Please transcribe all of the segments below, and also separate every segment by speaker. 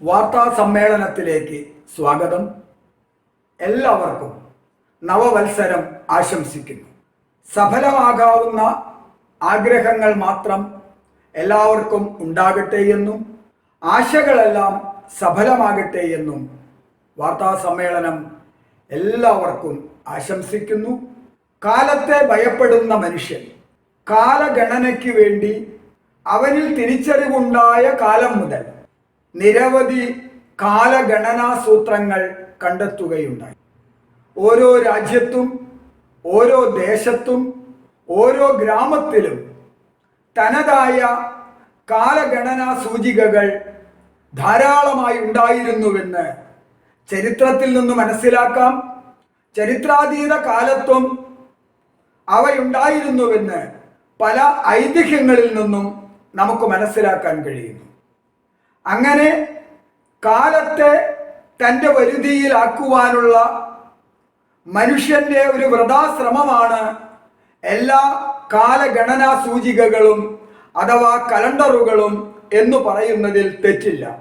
Speaker 1: വാർത്താ സമ്മേളനത്തിലേക്ക് സ്വാഗതം. എല്ലാവർക്കും നവവത്സരം ആശംസിക്കുന്നു. സഫലമാകാവുന്ന ആഗ്രഹങ്ങൾ മാത്രം എല്ലാവർക്കും ഉണ്ടാകട്ടെ എന്നും ആശകളെല്ലാം സഫലമാകട്ടെ എന്നും വാർത്താ സമ്മേളനം എല്ലാവർക്കും ആശംസിക്കുന്നു. കാലത്തെ ഭയപ്പെടുന്ന മനുഷ്യൻ കാലഗണനയ്ക്ക് വേണ്ടി അവനിൽ തിരിച്ചറിവുണ്ടായ കാലം മുതൽ നിരവധി കാലഗണനാ സൂത്രങ്ങൾ കണ്ടെത്തുകയുണ്ടായി. ഓരോ രാജ്യത്തും ഓരോ ദേശത്തും ഓരോ ഗ്രാമത്തിലും തനതായ കാലഗണനാ സൂചികകൾ ധാരാളമായി ഉണ്ടായിരുന്നുവെന്ന് ചരിത്രത്തിൽ നിന്ന് മനസ്സിലാക്കാം. ചരിത്രാതീത കാലത്തും അവയുണ്ടായിരുന്നുവെന്ന് പല ഐതിഹ്യങ്ങളിൽ നിന്നും നമുക്ക് മനസ്സിലാക്കാൻ കഴിയുന്നു. അങ്ങനെ കാലത്തെ തന്റെ വരുതിയിലാക്കുവാനുള്ള മനുഷ്യന്റെ ഒരു വ്രതാശ്രമമാണ് എല്ലാ കാലഗണനാ സൂചികകളും അഥവാ കലണ്ടറുകളും എന്ന് പറയുന്നതിൽ തെറ്റില്ല.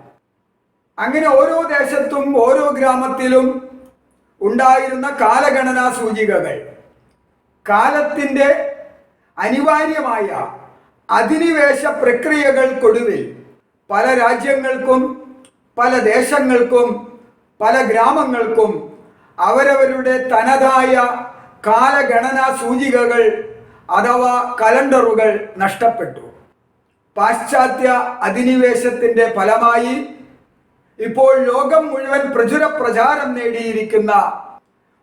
Speaker 1: അങ്ങനെ ഓരോ ദേശത്തും ഓരോ ഗ്രാമത്തിലും ഉണ്ടായിരുന്ന കാലഗണനാ സൂചികകൾ. കാലത്തിന്റെ അനിവാര്യമായ അധിനിവേശ പ്രക്രിയകൾക്കൊടുവിൽ പല രാജ്യങ്ങൾക്കും പല ദേശങ്ങൾക്കും പല ഗ്രാമങ്ങൾക്കും അവരവരുടെ തനതായ കാലഗണനാ സൂചികകൾ അഥവാ കലണ്ടറുകൾ നഷ്ടപ്പെട്ടു. പാശ്ചാത്യ അധിനിവേശത്തിന്റെ ഫലമായി ഇപ്പോൾ ലോകം മുഴുവൻ പ്രചുര പ്രചാരം നേടിയിരിക്കുന്ന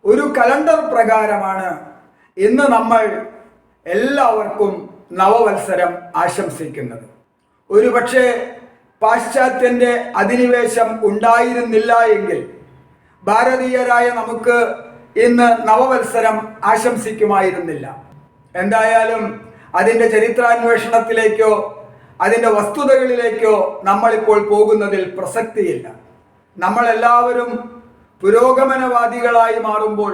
Speaker 1: ഒരു കലണ്ടർ പ്രകാരമാണ് ഇന്ന് നമ്മൾ എല്ലാവർക്കും നവവത്സരം ആശംസിക്കുന്നത്. ഒരുപക്ഷെ പാശ്ചാത്യന്റെ അധിനിവേശം ഉണ്ടായിരുന്നില്ല എങ്കിൽ ഭാരതീയരായ നമുക്ക് ഇന്ന് നവവത്സരം ആശംസിക്കുമായിരുന്നില്ല. എന്തായാലും അതിന്റെ ചരിത്രാന്വേഷണത്തിലേക്കോ അതിന്റെ വസ്തുതകളിലേക്കോ നമ്മളിപ്പോൾ പോകുന്നതിൽ പ്രസക്തിയില്ല. നമ്മളെല്ലാവരും പുരോഗമനവാദികളായി മാറുമ്പോൾ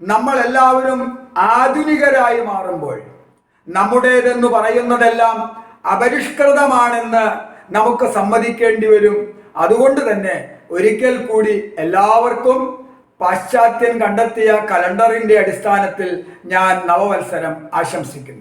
Speaker 1: നമ്മളെല്ലാവരും ആധുനികരായി മാറുമ്പോൾ നമ്മുടേതെന്ന് പറയുന്നതെല്ലാം അപരിഷ്കൃതമാണെന്ന് നമുക്ക് സമ്മതിക്കേണ്ടി വരും. അതുകൊണ്ട് തന്നെ ഒരിക്കൽ കൂടി എല്ലാവർക്കും പാശ്ചാത്യം കണ്ടെത്തിയ കലണ്ടറിന്റെ അടിസ്ഥാനത്തിൽ ഞാൻ നവവത്സരം ആശംസിക്കുന്നു.